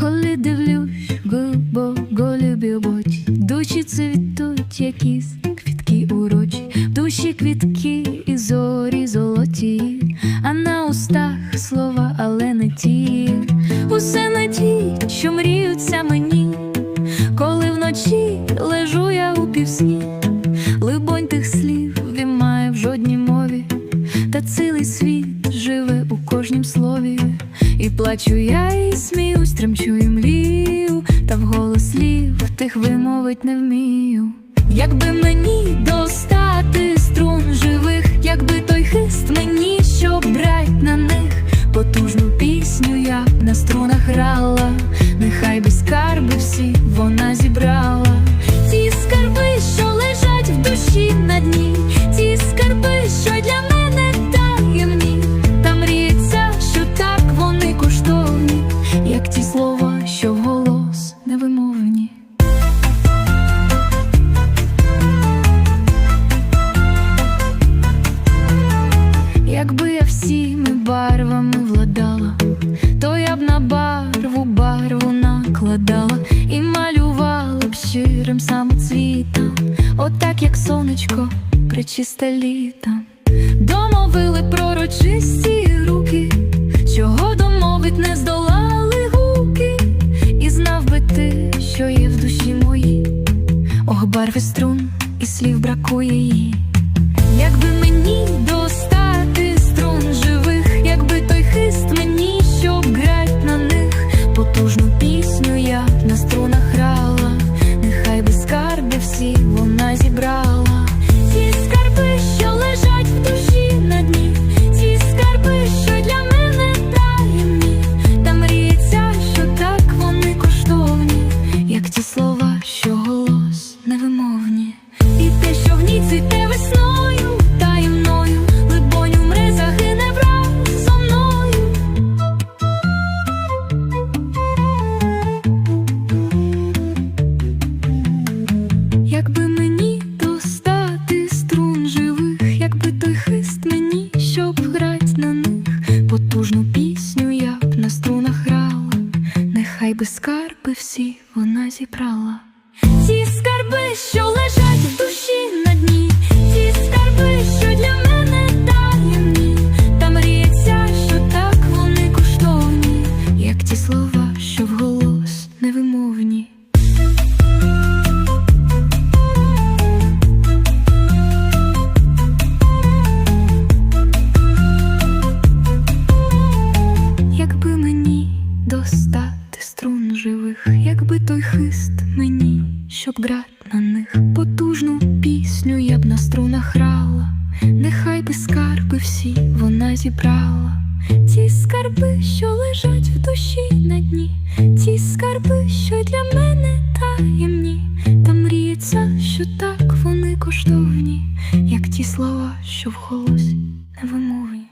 коли дивлюсь, глибоко любить, душі цвітуть, якісь квітки урочі, душі квітки і зорі золоті, а на устах слова, але не ті, усе не ті, що мріються мені, коли вночі лежу я у півсні, либонь тих слів вімає в жодній мові, та цілий світ живе у кожнім слові, і плачу я, і сміюсь, тремчу і млію, та вголос слів тих вимовить не вмію. Якби мені барвами владала, то я б на барву барву накладала і малювала б щирим самоцвітом, отак як сонечко причисте літом. Домовили пророчисті руки, чого домовить не здолали гуки, і знав би ти, що є в душі моїй, ох, барви струн і слів бракує їй. Якби мені достати як ті слова, нехай би скарби всі вона зібрала. Ті скарби, що грать на них. Потужну пісню, я б на струнах грала, нехай би скарби всі вона зібрала. Ті скарби, що лежать в душі на дні, ті скарби, що для мене таємні, та мріється, що так вони коштовні, як ті слова, що вголос